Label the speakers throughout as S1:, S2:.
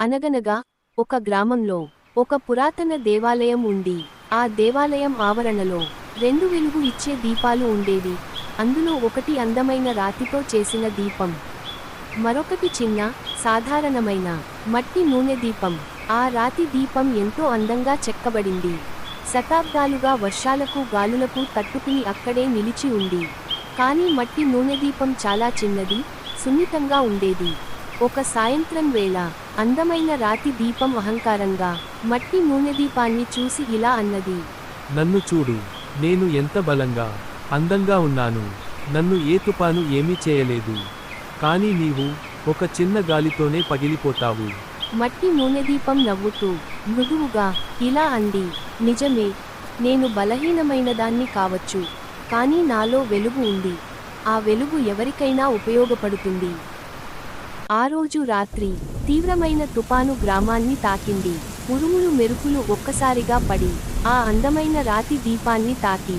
S1: అనగనగా ఒక గ్రామంలో ఒక పురాతన దేవాలయం ఉంది. ఆ దేవాలయం ఆవరణలో రెండు వెలుగు ఇచ్చే దీపాలు ఉండేవి. అందులో ఒకటి అందమైన రాతితో చేసిన దీపం. మరొకటి చిన్న సాధారణమైన మట్టి నూనె దీపం. ఆ రాతి దీపం ఎంతో అందంగా చెక్కబడింది. శతాబ్దాలుగా వర్షాలకు గాలులకు తట్టుకుని అక్కడే నిలిచి ఉంది. కానీ మట్టి నూనె దీపం చాలా చిన్నది సున్నితంగా ఉండేది. ఒక సాయంత్రం వేళ అందమైన రాతి దీపం అహంకారంగా మట్టి నూనె దీపాన్ని చూసి ఇలా అన్నది.
S2: నన్ను చూడు నేను ఎంత బలంగా అందంగా ఉన్నాను నన్ను ఏ తుపాను ఏమీ చేయలేదు. కానీ నీవు ఒక చిన్న గాలితోనే పగిలిపోతావు.
S1: మట్టి నూనె దీపం నవ్వుతూ మృదువుగా ఇలా అంది నిజమే నేను బలహీనమైన దాన్ని కావచ్చు కానీ నాలో వెలుగు ఉంది ఆ వెలుగు ఎవరికైనా ఉపయోగపడుతుంది. ఆ రోజు రాత్రి తీవ్రమైన తుపాను గ్రామాన్ని తాకింది. ఉరుములు మెరుపులు ఒక్కసారిగా పడి ఆ అందమైన రాతి దీపాన్ని తాకి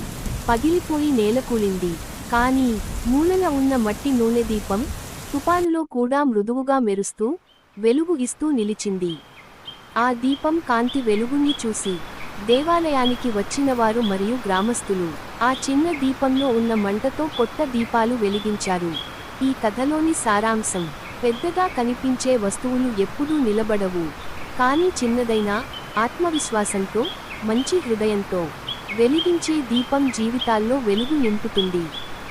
S1: పగిలిపోయి నేలకూలింది కానీ మూలన ఉన్న మట్టి నూనె దీపం తుపానులో కూడా మృదువుగా మెరుస్తూ వెలుగు ఇస్తూ నిలిచింది. ఆ దీపం కాంతి వెలుగుని చూసి దేవాలయానికి వచ్చినవారు మరియు గ్రామస్తులు ఆ చిన్న దీపంలో ఉన్న మంటతో కొత్త దీపాలు వెలిగించారు. ఈ కథలోని సారాంశం పెద్దగా కనిపించే వస్తువులు ఎప్పుడూ నిలబడవు. కానీ చిన్నదైన ఆత్మవిశ్వాసంతో మంచి హృదయంతో వెలిగించే దీపం జీవితాల్లో వెలుగు నింపుతుంది.